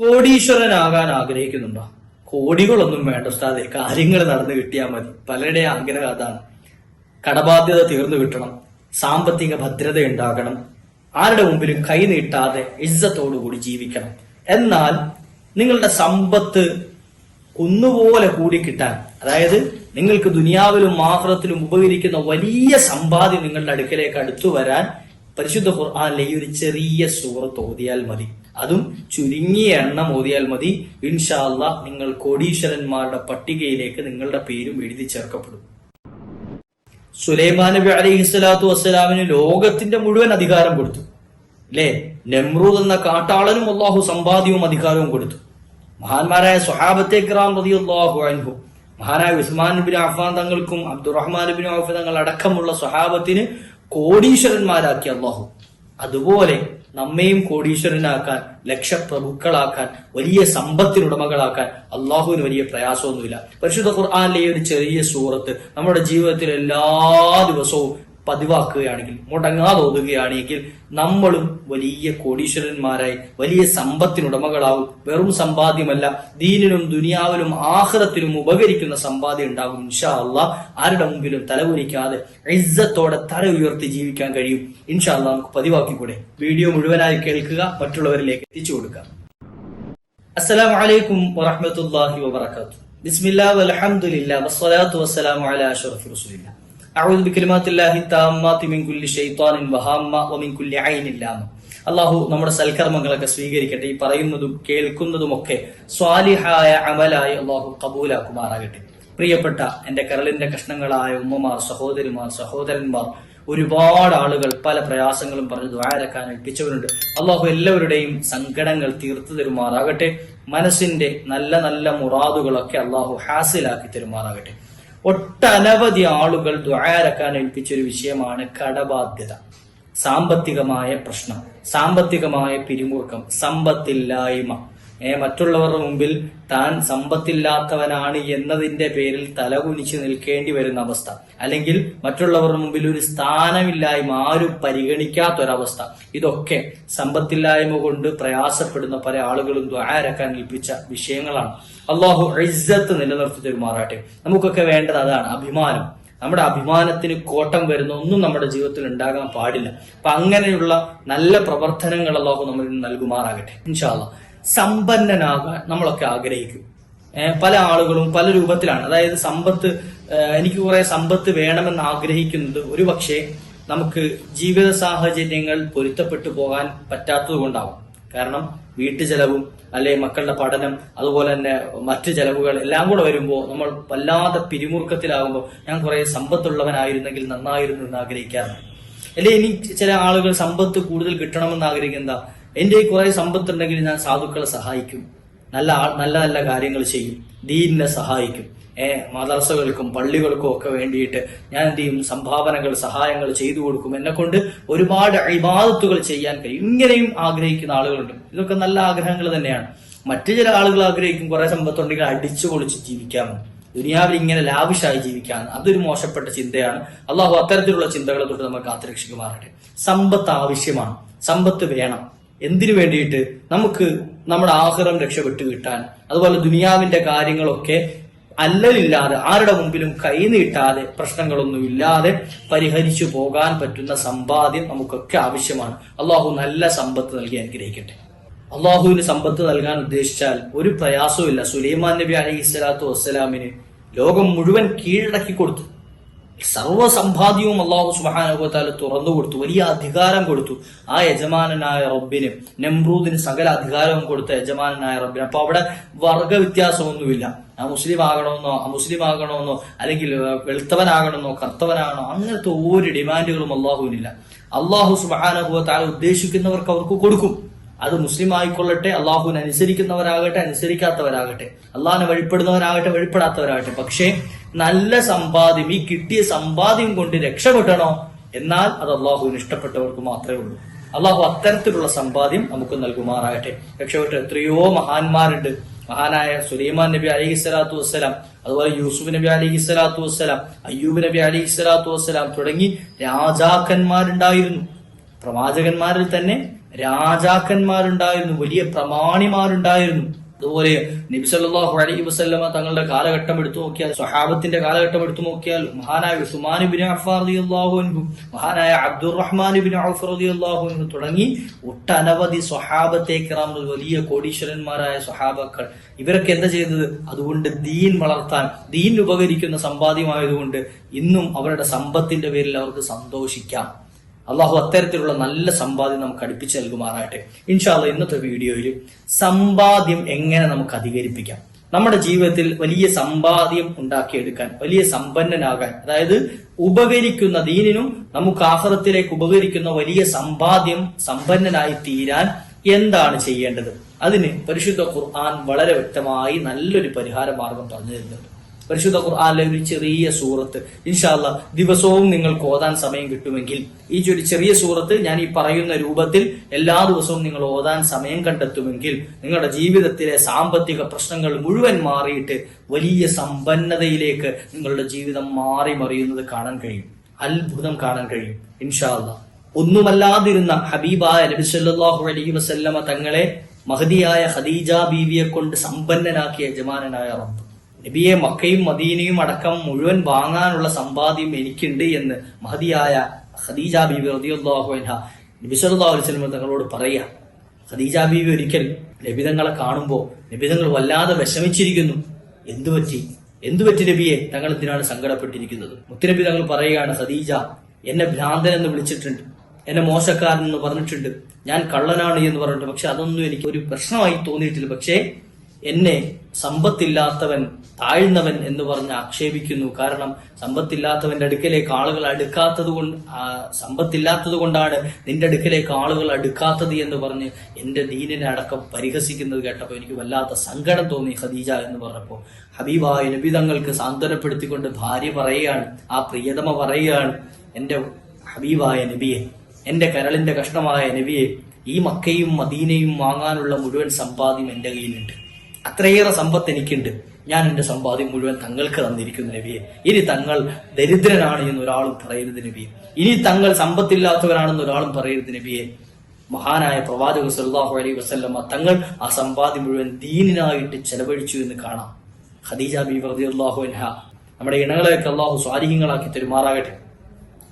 കോടീശ്വരനാകാൻ ആഗ്രഹിക്കുന്നുണ്ടോ? കോടികളൊന്നും വേണ്ട ഉസ്താദെ. കാര്യങ്ങൾ നടന്നു കിട്ടിയാൽ മതി. പലരുടെ ആഗ്രഹം അതാണ്. കടബാധ്യത തീർന്നു കിട്ടണം. സാമ്പത്തിക ഭദ്രത ഉണ്ടാകണം. ആരുടെ മുമ്പിലും കൈ നീട്ടാതെ ഇജ്ജത്തോടുകൂടി ജീവിക്കണം. എന്നാൽ നിങ്ങളുടെ സമ്പത്ത് കുന്നുപോലെ കൂടി കിട്ടാൻ അതായത് നിങ്ങൾക്ക് ദുനിയാവിലും ആഹ്റത്തിലും ഉപകരിക്കുന്ന വലിയ സമ്പാദ്യം നിങ്ങളുടെ അടുക്കലേക്ക് അടുത്തു വരാൻ പരിശുദ്ധ ഖുർആാനിലെ ഈ ഒരു ചെറിയ സൂറത്ത് ഓതിയാൽ മതി. അതും ചുരുങ്ങിയ എണ്ണം ഓതിയാൽ മതി. ഇൻഷാല്ല നിങ്ങൾ കോടീശ്വരന്മാരുടെ പട്ടികയിലേക്ക് നിങ്ങളുടെ പേരും എഴുതി ചേർക്കപ്പെടും. സുലൈമാൻ നബി അലൈഹി സ്വലാത്തു വസ്സലാമിന് ലോകത്തിന്റെ മുഴുവൻ അധികാരം കൊടുത്തു. അല്ലേ? നെമ്രൂദ് എന്ന കാട്ടാളനും അള്ളാഹു സമ്പാദ്യവും അധികാരവും കൊടുത്തു. മഹാന്മാരായ സ്വഹാബത്തെ റളിയല്ലാഹു അൻഹു മഹാനായ ഉസ്മാൻ ബിൻ അഫ്ഫാൻ തങ്ങൾക്കും അബ്ദുറഹ്മാൻ ബിൻ ഔഫ് തങ്ങൾ അടക്കമുള്ള സ്വഹാബത്തിന് കോടീശ്വരന്മാരാക്കി അള്ളാഹു അതുപോലെ നമ്മയും കോടീശ്വരനാക്കാൻ ലക്ഷപ്രഭുക്കളാക്കാൻ വലിയ സമ്പത്തിനുടമകളാക്കാൻ അള്ളാഹുവിന് വലിയ പ്രയാസമൊന്നുമില്ല. പരിശുദ്ധ ഖുർആാനിലെ ഒരു ചെറിയ സൂറത്ത് നമ്മുടെ ജീവിതത്തിൽ എല്ലാ ദിവസവും പതിവാക്കുകയാണെങ്കിൽ മുടങ്ങാതെ ഒതുകയാണെങ്കിൽ നമ്മളും വലിയ കോടീശ്വരന്മാരായി വലിയ സമ്പത്തിനുടമകളാവും. വെറും സമ്പാദ്യമല്ല ദീനിനും ദുനിയാവിലും ആഹ്ലത്തിനും ഉപകരിക്കുന്ന സമ്പാദ്യം ഉണ്ടാകും ഇൻഷാ അല്ല ആരുടെ മുമ്പിലും തലകുനിക്കാതെ ഇസ്സത്തോടെ തല ഉയർത്തി ജീവിക്കാൻ കഴിയും. ഇൻഷാ അല്ല നമുക്ക് പതിവാക്കിക്കൂടെ? വീഡിയോ മുഴുവനായി കേൾക്കുക മറ്റുള്ളവരിലേക്ക് എത്തിച്ചു കൊടുക്കുക. അസ്സലാം വലൈക്കും വറഹമത്തല്ലാഹി വബർക്കാത്തു ബിസ്മില്ലാ വലഹമുല്ലാ വസ്സലാത്തു വസ്സലാമു അലാ അഷറഫി റസൂലില്ലാ അഊദു ബിക്രിമാത്തില്ലാഹി താമ്മാതി മിൻ കുല്ലി ഷെയ്ത്താനിൻ വഹാമ്മ ഒമിൻ കുല്ലി അയിനില്ലാമ അള്ളാഹു നമ്മുടെ സൽക്കർമ്മങ്ങളൊക്കെ സ്വീകരിക്കട്ടെ. ഈ പറയുന്നതും കേൾക്കുന്നതുമൊക്കെ സ്വാലിഹായ അമലായി അള്ളാഹു കബൂലാക്കുമാറാകട്ടെ. പ്രിയപ്പെട്ട എന്റെ കരളിന്റെ കഷ്ണങ്ങളായ ഉമ്മമാർ സഹോദരിമാർ സഹോദരന്മാർ ഒരുപാട് ആളുകൾ പല പ്രയാസങ്ങളും പറഞ്ഞ് ദ്വാരക്കാൻ ഏൽപ്പിച്ചവരുണ്ട്. അള്ളാഹു എല്ലാവരുടെയും സങ്കടങ്ങൾ തീർത്തു തരുമാറാകട്ടെ. മനസ്സിന്റെ നല്ല നല്ല മുറാദുകളൊക്കെ അള്ളാഹു ഹാസിലാക്കി തരുമാറാകട്ടെ. ഒട്ടനവധി ആളുകൾ ദ്വാരക്കാൻ ഏൽപ്പിച്ച ഒരു വിഷയമാണ് കടബാധ്യത. സാമ്പത്തികമായ പ്രശ്നം സാമ്പത്തികമായ പിരിമുറുക്കം സമ്പത്തില്ലായ്മ. മറ്റുള്ളവരുടെ മുമ്പിൽ താൻ സമ്പത്തില്ലാത്തവനാണ് എന്നതിന്റെ പേരിൽ തലകുനിച്ച് നിൽക്കേണ്ടി വരുന്ന അവസ്ഥ. അല്ലെങ്കിൽ മറ്റുള്ളവരുടെ മുമ്പിൽ ഒരു സ്ഥാനമില്ലായ്മ ആരും പരിഗണിക്കാത്തൊരവസ്ഥ. ഇതൊക്കെ സമ്പത്തില്ലായ്മ കൊണ്ട് പ്രയാസപ്പെടുന്ന പല ആളുകളും ദ്വാരക്കാൻ ഏൽപ്പിച്ച വിഷയങ്ങളാണ്. അള്ളാഹു ഇസ്സത്ത് നിലനിർത്തി തരുമാറാട്ടെ നമുക്കൊക്കെ വേണ്ടത് അതാണ് അഭിമാനം. നമ്മുടെ അഭിമാനത്തിന് കോട്ടം വരുന്ന ഒന്നും നമ്മുടെ ജീവിതത്തിൽ ഉണ്ടാകാൻ പാടില്ല. അപ്പൊ അങ്ങനെയുള്ള നല്ല പ്രവർത്തനങ്ങൾ അള്ളാഹു നമ്മൾ നൽകുമാറാകട്ടെ. ഇൻഷാല്ല സമ്പന്നനാകാൻ നമ്മളൊക്കെ ആഗ്രഹിക്കും. പല ആളുകളും പല രൂപത്തിലാണ്. അതായത് സമ്പത്ത് എനിക്ക് കുറെ സമ്പത്ത് വേണമെന്ന് ആഗ്രഹിക്കുന്നത് ഒരു പക്ഷേ നമുക്ക് ജീവിത സാഹചര്യങ്ങൾ പൊരുത്തപ്പെട്ടു പോകാൻ പറ്റാത്തത് കൊണ്ടാവും. കാരണം വീട്ടു ചെലവും അല്ലെ മക്കളുടെ പഠനം അതുപോലെ തന്നെ മറ്റു ചെലവുകൾ എല്ലാം കൂടെ വരുമ്പോൾ നമ്മൾ വല്ലാതെ പിരിമുറുക്കത്തിലാകുമ്പോൾ ഞാൻ കുറെ സമ്പത്തുള്ളവനായിരുന്നെങ്കിൽ നന്നായിരുന്നു എന്ന് ആഗ്രഹിക്കാറുണ്ട്. അല്ലെ ഇനി ചില ആളുകൾ സമ്പത്ത് കൂടുതൽ കിട്ടണമെന്ന് ആഗ്രഹിക്കുന്ന എന്റെ കുറെ സമ്പത്തുണ്ടെങ്കിൽ ഞാൻ സാധുക്കളെ സഹായിക്കും. നല്ല നല്ല നല്ല കാര്യങ്ങൾ ചെയ്യും. ദീനിനെ സഹായിക്കും. ഏ മദർസകൾക്കും പള്ളികൾക്കും ഒക്കെ വേണ്ടിയിട്ട് ഞാൻ എന്ത് ചെയ്യും? സംഭാവനകൾ സഹായങ്ങൾ ചെയ്തു കൊടുക്കും. എന്നെ കൊണ്ട് ഒരുപാട് ഇബാദത്തുകൾ ചെയ്യാൻ കഴിയും. ഇങ്ങനെയും ആഗ്രഹിക്കുന്ന ആളുകളുണ്ട്. ഇതൊക്കെ നല്ല ആഗ്രഹങ്ങൾ തന്നെയാണ്. മറ്റു ചില ആളുകൾ ആഗ്രഹിക്കും കുറെ സമ്പത്തുണ്ടെങ്കിൽ അടിച്ചു പൊളിച്ച് ജീവിക്കാമെന്ന് ദുനിയാവിൽ ഇങ്ങനെ ലാവിഷായി ജീവിക്കാൻ. അതൊരു മോശപ്പെട്ട ചിന്തയാണ്. അള്ളാഹു അത്തരത്തിലുള്ള ചിന്തകളെ തൊട്ട് നമ്മൾ കാത്തുരക്ഷിക്കുമാറട്ടെ സമ്പത്ത് ആവശ്യമാണ്. സമ്പത്ത് വേണം. എന്തിനു വേണ്ടിയിട്ട്? നമുക്ക് നമ്മുടെ ആഹ്റം രക്ഷപ്പെട്ടു കിട്ടാൻ. അതുപോലെ ദുനിയാവിന്റെ കാര്യങ്ങളൊക്കെ അല്ലലില്ലാതെ ആരുടെ മുമ്പിലും കൈനീട്ടാതെ പ്രശ്നങ്ങളൊന്നുമില്ലാതെ പരിഹരിച്ചു പോകാൻ പറ്റുന്ന സമ്പാദ്യം നമുക്കൊക്കെ ആവശ്യമാണ്. അള്ളാഹു നല്ല സമ്പത്ത് നൽകി അനുഗ്രഹിക്കട്ടെ. അള്ളാഹുവിന് സമ്പത്ത് നൽകാൻ ഉദ്ദേശിച്ചാൽ ഒരു പ്രയാസവുമില്ല. സുലൈമാൻ നബി അലൈഹി സ്വലാത്തു വസ്സലാമിന് ലോകം മുഴുവൻ കീഴടക്കി കൊടുത്തു. സർവസമ്പാദ്യവും അള്ളാഹു സുബാനുഭവത്താൽ തുറന്നു കൊടുത്തു വലിയ അധികാരം കൊടുത്തു ആ യജമാനനായ റബ്ബിന്. നെമ്പ്രൂദിന് സകല അധികാരവും കൊടുത്ത യജമാനനായ റബ്ബിന്. അപ്പൊ അവിടെ വർഗ വ്യത്യാസമൊന്നുമില്ല. ആ മുസ്ലിം ആകണമെന്നോ മുസ്ലിം ആകണമെന്നോ അല്ലെങ്കിൽ വെളുത്തവനാകണമെന്നോ കർത്തവനാകണോ അങ്ങനത്തെ ഒരു ഡിമാൻഡുകളും അള്ളാഹുവിനില്ല അള്ളാഹു സുബാനുഭവത്താൽ ഉദ്ദേശിക്കുന്നവർക്ക് അവർക്ക് കൊടുക്കും. അത് മുസ്ലിം ആയിക്കൊള്ളട്ടെ അള്ളാഹുവിനെ അനുസരിക്കുന്നവരാകട്ടെ അനുസരിക്കാത്തവരാകട്ടെ. അള്ളാഹിനെ വഴിപ്പെടുന്നവരാകട്ടെ വഴിപ്പെടാത്തവരാകട്ടെ. പക്ഷേ നല്ല സമ്പാദ്യം ഈ കിട്ടിയ സമ്പാദ്യം കൊണ്ട് രക്ഷപ്പെടണോ എന്നാൽ അത് അള്ളാഹുവിന് ഇഷ്ടപ്പെട്ടവർക്ക് മാത്രമേ ഉള്ളൂ. അള്ളാഹു അത്തരത്തിലുള്ള സമ്പാദ്യം നമുക്ക് നൽകുമാറാകട്ടെ. രക്ഷപ്പെട്ട എത്രയോ മഹാന്മാരുണ്ട്. മഹാനായ സുലൈമാൻ നബി അലൈഹി സ്വലാത്തു വസ്സലാം അതുപോലെ യൂസുഫ് നബി അലൈഹി സ്വലാത്തു വസ്സലാം അയ്യൂബ് നബി അലൈഹി സ്വലാത്തു വസ്സലാം തുടങ്ങി രാജാക്കന്മാരുണ്ടായിരുന്നു. പ്രവാചകന്മാരിൽ തന്നെ രാജാക്കന്മാരുണ്ടായിരുന്നു വലിയ പ്രമാണിമാരുണ്ടായിരുന്നു. അതുപോലെ നബി സല്ലല്ലാഹു അലൈഹി വസല്ലമ തങ്ങളുടെ കാലഘട്ടം എടുത്തു നോക്കിയാൽ സ്വഹാബത്തിന്റെ കാലഘട്ടം എടുത്തു നോക്കിയാൽ മഹാനായ ഉസ്മാൻ ബിൻ അൻഹു മഹാനായ അബ്ദുറഹ്മാൻ ബിൻ അൻഹു തുടങ്ങി ഒട്ടനവധി സ്വഹാബത്തെ കിറാം വലിയ കോടീശ്വരന്മാരായ സ്വഹാബക്കൾ. ഇവരൊക്കെ എന്താ ചെയ്തത്? അതുകൊണ്ട് ദീൻ വളർത്താൻ ദീൻ ഉപകരിക്കുന്ന സമ്പാദ്യമായതുകൊണ്ട് ഇന്നും അവരുടെ സമ്പത്തിന്റെ പേരിൽ അവർക്ക് സന്തോഷിക്കാം. അള്ളാഹു അത്തരത്തിലുള്ള നല്ല സമ്പാദ്യം നമുക്ക് അടുപ്പിച്ച് നൽകുമാറാകട്ടെ. ഇൻഷാല്ല ഇന്നത്തെ വീഡിയോയിൽ സമ്പാദ്യം എങ്ങനെ നമുക്ക് അധികരിപ്പിക്കാം? നമ്മുടെ ജീവിതത്തിൽ വലിയ സമ്പാദ്യം ഉണ്ടാക്കിയെടുക്കാൻ വലിയ സമ്പന്നനാകാൻ അതായത് ഉപകരിക്കുന്ന ദീനിനും നമുക്ക് ആഹ്റത്തിലേക്ക് ഉപകരിക്കുന്ന വലിയ സമ്പാദ്യം സമ്പന്നനായി തീരാൻ എന്താണ് ചെയ്യേണ്ടത്? അതിന് പരിശുദ്ധ ഖുർആൻ വളരെ വ്യക്തമായി നല്ലൊരു പരിഹാര മാർഗം പറഞ്ഞു തരുന്നുണ്ട് പരിശുദ്ധ ഖുർആാനിലെ ഒരു ചെറിയ സൂറത്ത്. ഇൻഷാല്ല ദിവസവും നിങ്ങൾക്ക് ഓതാൻ സമയം കിട്ടുമെങ്കിൽ ഈ ഒരു ചെറിയ സൂറത്ത് ഞാൻ ഈ പറയുന്ന രൂപത്തിൽ എല്ലാ ദിവസവും നിങ്ങൾ ഓതാൻ സമയം കണ്ടെത്തുമെങ്കിൽ നിങ്ങളുടെ ജീവിതത്തിലെ സാമ്പത്തിക പ്രശ്നങ്ങൾ മുഴുവൻ മാറിയിട്ട് വലിയ സമ്പന്നതയിലേക്ക് നിങ്ങളുടെ ജീവിതം മാറി മറിയുന്നത് കാണാൻ കഴിയും. അത്ഭുതം കാണാൻ കഴിയും ഇൻഷാല്ല ഒന്നുമല്ലാതിരുന്ന ഹബീബായ നബി സല്ലാഹു അലൈഹി വസല്ലമ തങ്ങളെ മഹദിയായ ഖദീജ ബീവിയെ കൊണ്ട് സമ്പന്നനാക്കിയ യജമാനായ റബ്ബ്. നബിയെ മക്കയും മദീനയും അടക്കം മുഴുവൻ വാങ്ങാനുള്ള സമ്പാദ്യം എനിക്കുണ്ട് എന്ന് മഹതിയായ ഖദീജ ബീബി റളിയല്ലാഹു അൻഹ നബി സല്ലല്ലാഹു അലൈഹി വസല്ലം തങ്ങളോട് പറയാ. ഖദീജ ബീബി ഒരിക്കൽ നബിതങ്ങളെ കാണുമ്പോൾ നബിതങ്ങൾ വല്ലാതെ വിഷമിച്ചിരിക്കുന്നു. എന്തു പറ്റി? എന്തു പറ്റി നബിയെ? തങ്ങൾ എന്തിനാണ് സങ്കടപ്പെട്ടിരിക്കുന്നത്? മുത്തുനബി തങ്ങൾ പറയുകയാണ് ഖദീജ എന്നെ ഭ്രാന്തൻ എന്ന് വിളിച്ചിട്ടുണ്ട്. എന്നെ മോശക്കാരൻ എന്ന് പറഞ്ഞിട്ടുണ്ട്. ഞാൻ കള്ളനാണ് എന്ന് പറഞ്ഞിട്ടുണ്ട് പക്ഷെ അതൊന്നും എനിക്ക് ഒരു പ്രശ്നമായി തോന്നിയിട്ടില്ല. പക്ഷേ എന്നെ സമ്പത്തില്ലാത്തവൻ താഴ്ന്നവൻ എന്ന് പറഞ്ഞ് ആക്ഷേപിക്കുന്നു. കാരണം സമ്പത്തില്ലാത്തവന്റെ അടുക്കലേക്ക് ആളുകൾ അടുക്കാത്തത് കൊണ്ട് സമ്പത്തില്ലാത്തത് കൊണ്ടാണ് നിന്റെ അടുക്കലേക്ക് ആളുകൾ അടുക്കാത്തത് എന്ന് പറഞ്ഞ് എന്റെ ദീനിനെ അടക്കം പരിഹസിക്കുന്നത് കേട്ടപ്പോൾ എനിക്ക് വല്ലാത്ത സങ്കടം തോന്നി ഖദീജ എന്ന് പറഞ്ഞപ്പോൾ. ഹബീബായ നബി തങ്ങൾക്ക് സാന്ത്വനപ്പെടുത്തിക്കൊണ്ട് ഭാര്യ പറയുകയാണ് ആ പ്രിയതമ പറയുകയാണ് എന്റെ ഹബീബായ നബിയെ എന്റെ കരളിന്റെ കഷ്ണമായ നബിയെ ഈ മക്കയും മദീനയും വാങ്ങാനുള്ള മുഴുവൻ സമ്പാദ്യം എന്റെ കയ്യിലുണ്ട്. അത്രയേറെ സമ്പത്ത് എനിക്കുണ്ട്. ഞാൻ എന്റെ സമ്പാദ്യം മുഴുവൻ തങ്ങൾക്ക് തന്നിരിക്കുന്നു നബിയെ. ഇനി തങ്ങൾ ദരിദ്രനാണ് എന്ന് ഒരാളും പറയരുത് നബിയെ. ഇനി തങ്ങൾ സമ്പത്തില്ലാത്തവരാണെന്ന് ഒരാളും പറയരുത് നബിയെ. മഹാനായ പ്രവാചക സല്ലല്ലാഹു അലൈ വസ്ല്ലമ്മ തങ്ങൾ ആ സമ്പാദ്യം മുഴുവൻ ദീനിനായിട്ട് ചെലവഴിച്ചു എന്ന് കാണാം. ഖദീജ ബി റളിയല്ലാഹു അൻഹ. നമ്മുടെ ഇണകളെയൊക്കെ അള്ളാഹു സ്വാധീനങ്ങളാക്കി തെരുമാറാകട്ടെ.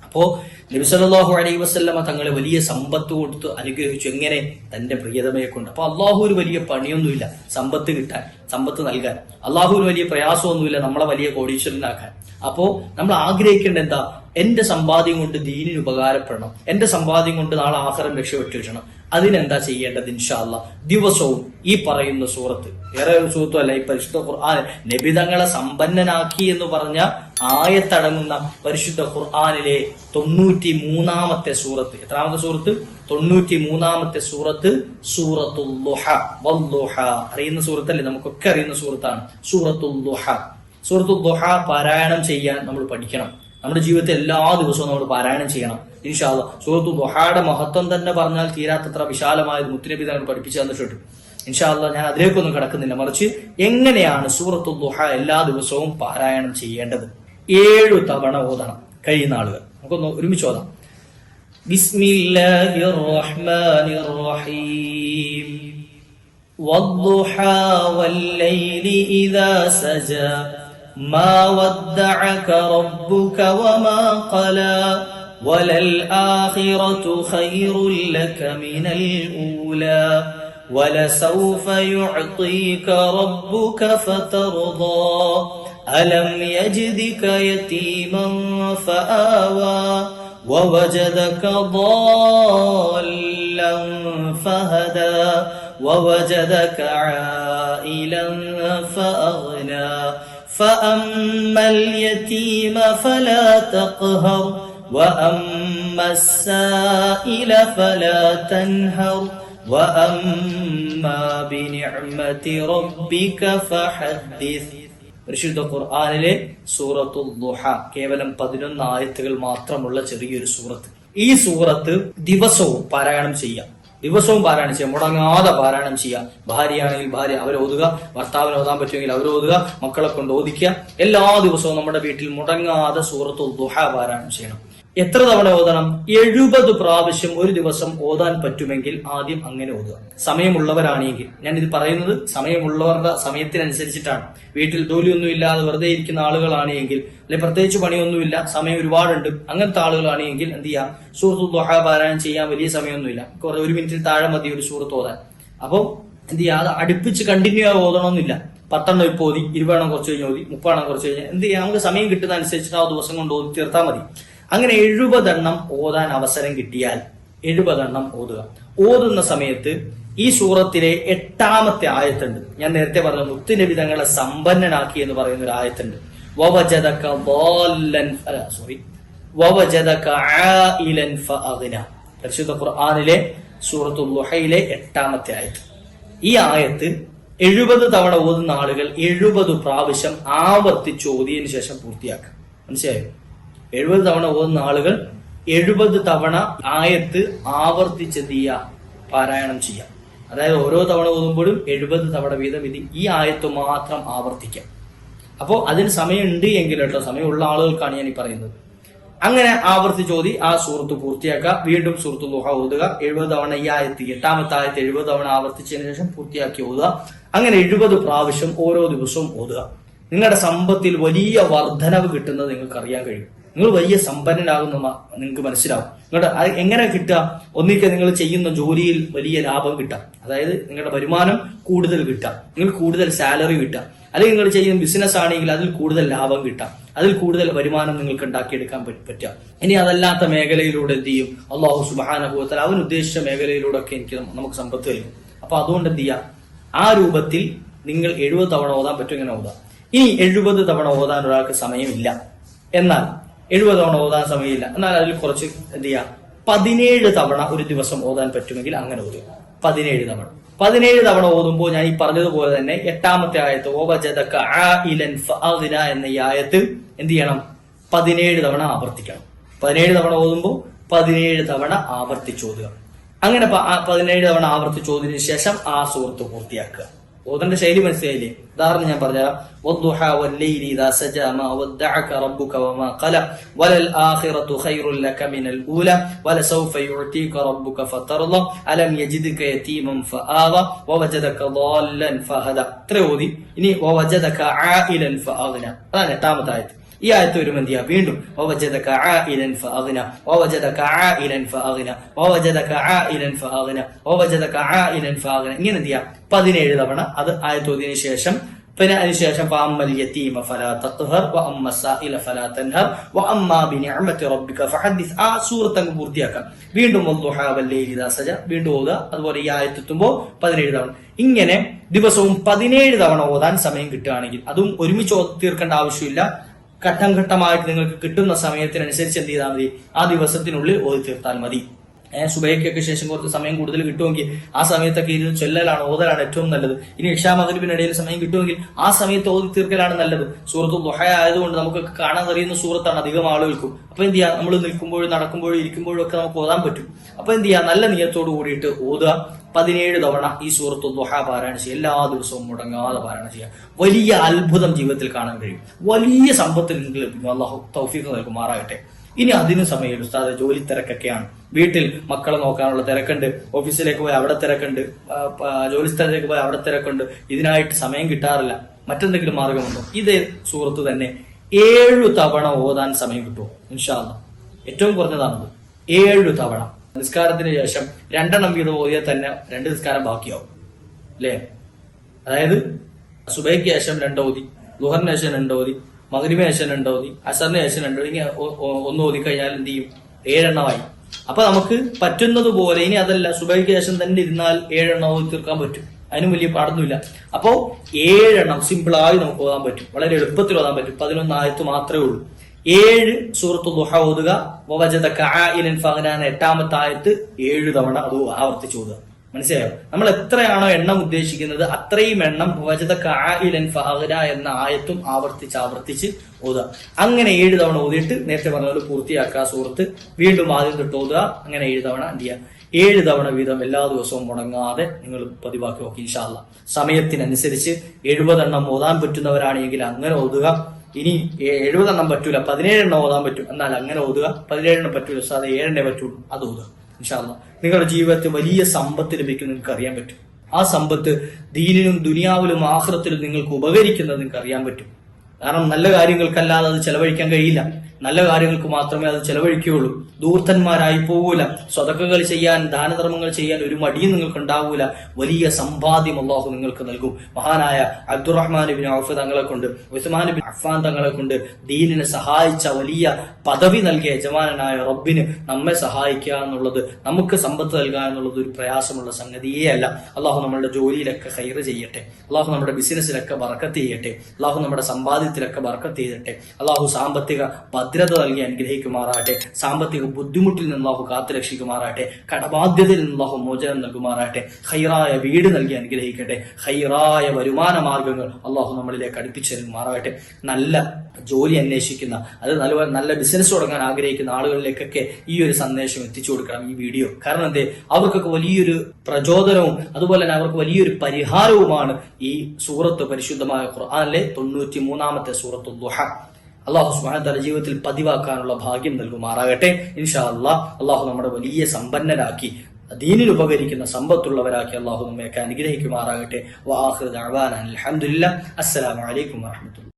അപ്പോ നബി അലൈ അലൈഹി വസല്ലമ തങ്ങളെ വലിയ സമ്പത്ത് കൊടുത്ത് അനുഗ്രഹിച്ചു. എങ്ങനെ? തന്റെ പ്രിയതമയെ കൊണ്ട് അപ്പൊ അള്ളാഹു ഒരു വലിയ പണിയൊന്നുമില്ല സമ്പത്ത് കിട്ടാൻ സമ്പത്ത് നൽകാൻ. അള്ളാഹു ഒരു വലിയ പ്രയാസമൊന്നുമില്ല നമ്മളെ വലിയ കോടീശ്വരനാക്കാൻ. അപ്പോ നമ്മൾ ആഗ്രഹിക്കേണ്ട എന്താ? എന്റെ സമ്പാദ്യം കൊണ്ട് ദീനിന് ഉപകാരപ്പെടണം. എന്റെ സമ്പാദ്യം കൊണ്ട് നാളെ ആഹാരം രക്ഷപ്പെട്ടു വെക്കണം അതിനെന്താ ചെയ്യേണ്ടത് ഇൻഷാല്ല ദിവസവും ഈ പറയുന്ന സൂറത്ത്. വേറെ ഒരു സൂറത്തും അല്ല ഈ പരിശുദ്ധ ഖുർആൻ. നബിതങ്ങളെ സമ്പന്നനാക്കി എന്ന് പറഞ്ഞ ആയത്തടങ്ങുന്ന പരിശുദ്ധ ഖുർആാനിലെ തൊണ്ണൂറ്റി മൂന്നാമത്തെ സൂറത്ത്. എത്രാമത്തെ സൂറത്ത്? തൊണ്ണൂറ്റി മൂന്നാമത്തെ സൂറത്ത് സൂറത്തു അറിയുന്ന സൂറത്തല്ലേ? നമുക്കൊക്കെ അറിയുന്ന സൂറത്താണ്. സൂറത്തുല്ലുഹ സൂറത്തുദ്ദുഹ പാരായണം ചെയ്യാൻ നമ്മൾ പഠിക്കണം. നമ്മുടെ ജീവിതത്തിൽ എല്ലാ ദിവസവും നമ്മൾ പാരായണം ചെയ്യണം. ഇൻഷാല്ല സൂറത്തു ദുഹായുടെ മഹത്വം തന്നെ പറഞ്ഞാൽ തീരാത്തത്ര വിശാലമായത് മുത്തുനബി തങ്ങൾ പഠിപ്പിച്ചു തന്നിട്ടുണ്ട്. ഇൻഷാല്ല ഞാൻ അതിലേക്കൊന്നും കിടക്കുന്നില്ല. മറിച്ച് എങ്ങനെയാണ് സൂറത്തു ദുഹ എല്ലാ ദിവസവും പാരായണം ചെയ്യേണ്ടത്? ഏഴു തവണ ഓതണം കഴിയുന്ന ആളുകൾ നമുക്കൊന്ന് ഒരുമിച്ച് ഓതാം ബിസ്മില്ലാഹിർ റഹ്മാനിർ റഹീം والضحى والليل إذا سجى ما ودعك ربك وما قلى وللآخرة خير لك من الأولى ولسوف يعطيك ربك فترضى ألم يجدك يتيما فآوى ووجدك ضالا فهدى ووجدك عائلا فأغنى فأما اليتيم فلا تقهر وأما السائل فلا تنهر وأما بنعمة ربك فحدث പരിശുദ്ധ ഖുർആാനിലെ സൂറത്തു ദുഹ കേവലം പതിനൊന്ന് ആയത്തുകൾ മാത്രമുള്ള ചെറിയൊരു സൂറത്ത്. ഈ സൂറത്ത് ദിവസവും പാരായണം ചെയ്യാം. ദിവസവും പാരായണം ചെയ്യാം. മുടങ്ങാതെ പാരായണം ചെയ്യാം. ഭാര്യയാണെങ്കിൽ ഭാര്യ അവരെ ഓതുക ഭർത്താവിന് ഓതാൻ പറ്റുമെങ്കിൽ അവർ ഓതുക മക്കളെ കൊണ്ട് ഓദിക്കുക എല്ലാ ദിവസവും നമ്മുടെ വീട്ടിൽ മുടങ്ങാതെ സൂറത്തു ദുഹ പാരായണം ചെയ്യണം. എത്ര തവണ ഓതണം? എഴുപത് പ്രാവശ്യം ഒരു ദിവസം ഓതാൻ പറ്റുമെങ്കിൽ ആദ്യം അങ്ങനെ ഓതുക. സമയമുള്ളവരാണെങ്കിൽ ഞാൻ ഇത് പറയുന്നത് സമയമുള്ളവരുടെ സമയത്തിനനുസരിച്ചിട്ടാണ്. വീട്ടിൽ ജോലിയൊന്നും ഇല്ലാതെ വെറുതെ ഇരിക്കുന്ന ആളുകളാണെങ്കിൽ അല്ലെ പ്രത്യേകിച്ച് പണിയൊന്നുമില്ല സമയം ഒരുപാടുണ്ട് അങ്ങനത്തെ ആളുകളാണെങ്കിൽ എന്ത് ചെയ്യാം? സുഹൃത്തു ദുഹ പാരായണം ചെയ്യാൻ വലിയ സമയമൊന്നുമില്ല. കുറെ ഒരു മിനിറ്റിൽ താഴെ മതി ഒരു സുഹൃത്ത് ഓതാൻ. അപ്പോൾ എന്ത് ചെയ്യുക അത് അടുപ്പിച്ച് കണ്ടിന്യൂ ആയി ഓതണമെന്നില്ല. പത്തെണ്ണം ഇപ്പോൾ ഓതി ഇരുപതെണ്ണം കുറച്ച് കഴിഞ്ഞ് ഓതി മുപ്പതെണ്ണം കുറച്ച് കഴിഞ്ഞാൽ എന്ത് ചെയ്യാം? നമുക്ക് സമയം കിട്ടുന്ന അനുസരിച്ചിട്ട് ആ ദിവസം കൊണ്ട് ഓതി തീർത്താൽ മതി. അങ്ങനെ എഴുപതെണ്ണം ഓതാൻ അവസരം കിട്ടിയാൽ എഴുപതെണ്ണം ഓതുക. ഓതുന്ന സമയത്ത് ഈ സൂറത്തിലെ എട്ടാമത്തെ ആയത്തുണ്ട്. ഞാൻ നേരത്തെ പറഞ്ഞ മുത്തുനബി തങ്ങളെ സമ്പന്നനാക്കി എന്ന് പറയുന്ന ഒരു ആയത്തുണ്ട് ഖുർആാനിലെ സൂറത്ത് ലുഹയിലെ എട്ടാമത്തെ ആയത്ത്. ഈ ആയത്ത് എഴുപത് തവണ ഓതുന്ന ആളുകൾ എഴുപത് പ്രാവശ്യം ആവർത്തിച്ച് ഓതിയതിനു ശേഷം പൂർത്തിയാക്കുക. മനസ്സിലായോ? എഴുപത് തവണ ഓതുന്ന ആളുകൾ എഴുപത് തവണ ആയത്ത് ആവർത്തിച്ച് എന്ത് ചെയ്യുക? പാരായണം ചെയ്യാം അതായത് ഓരോ തവണ ഓതുമ്പോഴും എഴുപത് തവണ വീതം ഇത് ഈ ആയത്ത് മാത്രം ആവർത്തിക്കാം അപ്പോൾ അതിന് സമയമുണ്ട് എങ്കിൽ കേട്ടോ സമയമുള്ള ആളുകൾക്കാണ് ഞാൻ ഈ പറയുന്നത്. അങ്ങനെ ആവർത്തി ചോദി ആ സുഹൃത്ത് പൂർത്തിയാക്കുക വീണ്ടും സുഹൃത്ത് ദുഹ ഓതുക എഴുപത് തവണ ഈ ആയത്ത് എട്ടാമത്തെ ആയത്ത് എഴുപത് തവണ ആവർത്തിച്ചതിന് ശേഷം പൂർത്തിയാക്കി ഓതുക. അങ്ങനെ എഴുപത് പ്രാവശ്യം ഓരോ ദിവസവും ഓതുക. നിങ്ങളുടെ സമ്പത്തിൽ വലിയ വർധനവ് കിട്ടുന്നത് നിങ്ങൾക്ക് അറിയാൻ കഴിയും. നിങ്ങൾ വലിയ സമ്പന്നനാകുന്ന നിങ്ങൾക്ക് മനസ്സിലാവും. നിങ്ങളുടെ എങ്ങനെ കിട്ടുക? ഒന്നിക്കെ നിങ്ങൾ ചെയ്യുന്ന ജോലിയിൽ വലിയ ലാഭം കിട്ടാം അതായത് നിങ്ങളുടെ വരുമാനം കൂടുതൽ കിട്ടാം നിങ്ങൾ കൂടുതൽ സാലറി കിട്ടാം അല്ലെങ്കിൽ നിങ്ങൾ ചെയ്യുന്ന ബിസിനസ് ആണെങ്കിൽ അതിൽ കൂടുതൽ ലാഭം കിട്ടാം അതിൽ കൂടുതൽ വരുമാനം നിങ്ങൾക്ക് ഉണ്ടാക്കിയെടുക്കാൻ പറ്റ- പറ്റുക. ഇനി അതല്ലാത്ത മേഖലയിലൂടെ എന്ത് ചെയ്യും? അള്ളാഹു സുബാനുഭവത്തിൽ അവൻ ഉദ്ദേശിച്ച മേഖലയിലൂടെ ഒക്കെ എനിക്ക് നമുക്ക് സമ്പത്ത് വരും. അപ്പൊ അതുകൊണ്ട് എന്ത് ചെയ്യാം? ആ രൂപത്തിൽ നിങ്ങൾ എഴുപത് തവണ ഓതാൻ പറ്റും ഇങ്ങനെ ഓതാം ഇനി എഴുപത് തവണ ഓതാൻ ഒരാൾക്ക് സമയമില്ല. എന്നാൽ എഴുപത് തവണ ഓതാൻ സമയമില്ല. എന്നാൽ അതിൽ കുറച്ച് എന്ത് ചെയ്യാം? പതിനേഴ് തവണ ഒരു ദിവസം ഓതാൻ പറ്റുമെങ്കിൽ അങ്ങനെ ഓതുക. പതിനേഴ് തവണ. പതിനേഴ് തവണ ഓതുമ്പോൾ ഞാൻ ഈ പറഞ്ഞതുപോലെ തന്നെ എട്ടാമത്തെ ആയത്ത് ഫഅഗ്ന എന്ന ഈ ആയത്ത് എന്ത് ചെയ്യണം? പതിനേഴ് തവണ ആവർത്തിക്കണം. പതിനേഴ് തവണ ഓതുമ്പോൾ പതിനേഴ് തവണ ആവർത്തിച്ചോതുക. അങ്ങനെ പതിനേഴ് തവണ ആവർത്തിച്ചോതിന് ശേഷം ആ സുഹൃത്ത് പൂർത്തിയാക്കുക. ഓതന്റെ ശൈലി മനസ്സിലായില്ലേ ഉദാഹരണം ഞാൻ പറഞ്ഞുതരാം والضحى والليل إذا سجى ما ودعك ربك وما قلى وللآخرة خير لك من الأولى ولسوف يعطيك ربك فترضى ألم يجدك يتيما فآوى ووجدك ضالا فهدى ഇത്രയും ഓതി ഇനി ووجدك عائلا فأغنى അതാണ് എട്ടാമത്തെ ആയത്ത് ഈ ആയത്ത് വരുമ്പോൾ എന്ത് വീണ്ടും ഇങ്ങനെ എന്ത് ചെയ്യാം പതിനേഴ് തവണ അത് ആയത്തോതിന് ശേഷം പിന്നെ അതിനുശേഷം പൂർത്തിയാക്കാം. വീണ്ടും വീണ്ടും ഓതുക. അതുപോലെ ഈ ആയത്തെത്തുമ്പോൾ പതിനേഴ് തവണ. ഇങ്ങനെ ദിവസവും പതിനേഴ് തവണ ഓതാൻ സമയം കിട്ടുകയാണെങ്കിൽ അതും ഒരുമിച്ച് തീർക്കേണ്ട ആവശ്യമില്ല. ഘട്ടം ഘട്ടമായിട്ട് നിങ്ങൾക്ക് കിട്ടുന്ന സമയത്തിനനുസരിച്ച് എന്ത് ചെയ്താൽ മതി? ആ ദിവസത്തിനുള്ളിൽ ഓതി തീർത്താൽ മതി. സുബൈക്കൊക്കെ ശേഷം കുറച്ച് സമയം കൂടുതൽ കിട്ടുമെങ്കിൽ ആ സമയത്തൊക്കെ ഇരുന്ന് ചൊല്ലലാണ് ഓതലാണ് ഏറ്റവും നല്ലത്. ഇനി ഇഷാ മകരിപ്പിനിടയിൽ സമയം കിട്ടുമെങ്കിൽ ആ സമയത്ത് ഓതി തീർക്കലാണ് നല്ലത്. സൂറത്ത് ദുഹ ആയതുകൊണ്ട് നമുക്ക് കാണാൻ കഴിയുന്ന സൂറത്താണ് അധികം ആളുകൾക്കും. അപ്പൊ എന്ത് ചെയ്യാം? നമ്മൾ നിൽക്കുമ്പോഴും നടക്കുമ്പോഴും ഇരിക്കുമ്പോഴും ഒക്കെ നമുക്ക് ഓതാൻ പറ്റും. അപ്പൊ എന്ത് ചെയ്യാം? നല്ല നിയത്തോട് കൂടിയിട്ട് ഓതുക. പതിനേഴ് തവണ ഈ സൂറത്ത് ദുഹ പാരായണം ചെയ്യുക. എല്ലാ ദിവസവും മുടങ്ങാതെ പാരായണം ചെയ്യുക. വലിയ അത്ഭുതം ജീവിതത്തിൽ കാണാൻ കഴിയും. വലിയ സമ്പത്ത് നിങ്ങൾക്ക് ലഭിക്കും. അള്ളാഹു തൗഫീഖ് നൽകുമാറാകട്ടെ. ഇനി അതിന് സമയം ഉസ്താദ് ജോലി തിരക്കൊക്കെയാണ്. വീട്ടിൽ മക്കളെ നോക്കാനുള്ള തിരക്കുണ്ട്. ഓഫീസിലേക്ക് പോയി അവിടെ തിരക്കുണ്ട്. ജോലി സ്ഥലത്തേക്ക് പോയി അവിടെ തിരക്കുണ്ട്. ഇതിനായിട്ട് സമയം കിട്ടാറില്ല. മറ്റെന്തെങ്കിലും മാർഗമുണ്ടോ? ഇതേ സുഹൃത്ത് തന്നെ ഏഴു തവണ ഓതാൻ സമയം കിട്ടുമോ ഇൻഷാല്ല ഏറ്റവും കുറഞ്ഞതാണത്. ഏഴു തവണ. നിസ്കാരത്തിന് ശേഷം രണ്ടെണ്ണം വീതം ഓതിയാൽ തന്നെ രണ്ട് നിസ്കാരം ബാക്കിയാവും. അല്ലേ? അതായത് സുബൈക്ക് ശേഷം രണ്ടോതി ലുഹറിന് ശേഷം രണ്ട് മകരിബിന് ശേഷം രണ്ട് ഓതി അസറിന് ശേഷം രണ്ട് ഒന്ന് ഓതി കഴിഞ്ഞാൽ എന്ത് ചെയ്യും? ഏഴെണ്ണമായി. അപ്പൊ നമുക്ക് പറ്റുന്നത് പോലെ ഇനി അതല്ല സുബൈക്ക് ശേഷം തന്നെ ഇരുന്നാൽ ഏഴെണ്ണം ഓതി തീർക്കാൻ പറ്റും. അതിനും വലിയ പാടൊന്നുമില്ല. അപ്പോ ഏഴെണ്ണം സിമ്പിളായി നമുക്ക് ഓതാൻ പറ്റും. വളരെ എളുപ്പത്തിൽ ഓതാൻ പറ്റും. പതിനൊന്ന് ആയത്ത് മാത്രമേ ഉള്ളൂ. ഏഴ് സൂറത്ത് ദുഹ ഓതുക. എട്ടാമത്തെ ആയത്ത് ഏഴ് തവണ അത് ആവർത്തിച്ച് ഓതുക. മനസ്സിലായോ? നമ്മൾ എത്രയാണോ എണ്ണം ഉദ്ദേശിക്കുന്നത് അത്രയും എണ്ണം എന്ന ആയത്തും ആവർത്തിച്ച് ആവർത്തിച്ച് ഓതുക. അങ്ങനെ ഏഴ് തവണ ഓതിയിട്ട് നേരത്തെ പറഞ്ഞ പോലെ പൂർത്തിയാക്കുക സൂറത്ത്. വീണ്ടും ആദ്യം തൊട്ട് ഓതുക അങ്ങനെ ഏഴ് തവണ എന്ത് ചെയ്യുക. ഏഴ് തവണ വീതം എല്ലാ ദിവസവും മുടങ്ങാതെ നിങ്ങൾ പതിവാക്കി നോക്കി ഇൻഷാല്ല സമയത്തിനനുസരിച്ച് എഴുപതെണ്ണം ഓതാൻ പറ്റുന്നവരാണെങ്കിൽ അങ്ങനെ ഓതുക. ഇനി എഴുപതെണ്ണം പറ്റൂല പതിനേഴെണ്ണം ഓതാൻ പറ്റും. എന്നാൽ അങ്ങനെ ഓതുക. പതിനേഴെണ്ണം പറ്റൂല സാധാരണ ഏഴെണ്ണേ പറ്റുള്ളൂ. അത് ഓതുക. ഇൻഷാല്ല നിങ്ങളുടെ ജീവിതത്തിൽ വലിയ സമ്പത്ത് ലഭിക്കും നിങ്ങൾക്ക് അറിയാൻ പറ്റും. ആ സമ്പത്ത് ദീനിനും ദുനിയാവിലും ആഹ്റത്തിലും നിങ്ങൾക്ക് ഉപകരിക്കുന്നത് നിങ്ങൾക്ക് അറിയാൻ പറ്റും. കാരണം നല്ല കാര്യങ്ങൾക്കല്ലാതെ അത് ചെലവഴിക്കാൻ കഴിയില്ല. നല്ല കാര്യങ്ങൾക്ക് മാത്രമേ അത് ചെലവഴിക്കുകയുള്ളൂ. ദൂർത്തന്മാരായി പോകൂല. സ്വതക്കകൾ ചെയ്യാൻ ദാനധർമ്മങ്ങൾ ചെയ്യാൻ ഒരു മടിയും നിങ്ങൾക്ക് ഉണ്ടാവൂല വലിയ സമ്പാദ്യം അള്ളാഹു നിങ്ങൾക്ക് നൽകും. മഹാനായ അബ്ദുറഹ്മാൻ ബിൻ ഔഫ് തങ്ങളെ കൊണ്ട് ഉസ്മാൻ ബിൻ അഫ്ഫാൻ തങ്ങളെ കൊണ്ട് ദീനിനെ സഹായിച്ച വലിയ പദവി നൽകിയ യജമാനായ റബ്ബിന് നമ്മെ സഹായിക്കുക എന്നുള്ളത് നമുക്ക് സമ്പത്ത് നൽകുക എന്നുള്ളത് ഒരു പ്രയാസമുള്ള സംഗതിയേ അല്ല. അള്ളാഹു നമ്മളുടെ ജോലിയിലൊക്കെ ഹൈറ് ചെയ്യട്ടെ. അള്ളാഹു നമ്മുടെ ബിസിനസ്സിലൊക്കെ ബർക്കത്ത് ചെയ്യട്ടെ. അള്ളാഹു നമ്മുടെ സമ്പാദ്യത്തിലൊക്കെ ബർക്കത്ത് ചെയ്യട്ടെ. അള്ളാഹു സാമ്പത്തിക ഭദ്രത നൽകി അനുഗ്രഹിക്കുമാറാകട്ടെ. സാമ്പത്തിക ബുദ്ധിമുട്ടിൽ നിന്ന് അള്ളാഹു കാത്തു രക്ഷിക്കുമാറാകട്ടെ. കടബാധ്യതയിൽ നിന്ന് മോചനം നൽകുമാറാകട്ടെ. ഹൈറായ വീട് നൽകി അനുഗ്രഹിക്കട്ടെ. ഹൈറായ വരുമാന മാർഗങ്ങൾ അള്ളാഹു നമ്മളിലേക്ക് അടുപ്പിച്ചു നൽകുമാറാകട്ടെ നല്ല ജോലി അന്വേഷിക്കുന്ന അത് നല്ല നല്ല ബിസിനസ് തുടങ്ങാൻ ആഗ്രഹിക്കുന്ന ആളുകളിലേക്കൊക്കെ ഈ ഒരു സന്ദേശം എത്തിച്ചു കൊടുക്കണം ഈ വീഡിയോ. കാരണം എന്തേ? അവർക്കൊക്കെ വലിയൊരു പ്രചോദനവും അതുപോലെ തന്നെ അവർക്ക് വലിയൊരു പരിഹാരവുമാണ് ഈ സൂറത്ത് പരിശുദ്ധമായ ഖുർആനിലെ തൊണ്ണൂറ്റി മൂന്നാമത്തെ സൂറത്ത് ദുഹ. അള്ളാഹു സുബ്ഹാനഹു ജീവിതത്തിൽ പതിവാക്കാനുള്ള ഭാഗ്യം നൽകുമാറാകട്ടെ. ഇൻഷാ അള്ളാഹ് അള്ളാഹു നമ്മുടെ വലിയ സമ്പന്നരാക്കി ദീനിൽ ഉപകരിക്കുന്ന സമ്പത്തുള്ളവരാക്കി അള്ളാഹു നമ്മയൊക്കെ അനുഗ്രഹിക്കുമാറാകട്ടെ. വാഹൃദ് അൽഹംദുലില്ലാ. അസ്സലാമു അലൈക്കും വറഹ്മത്തുള്ളാഹി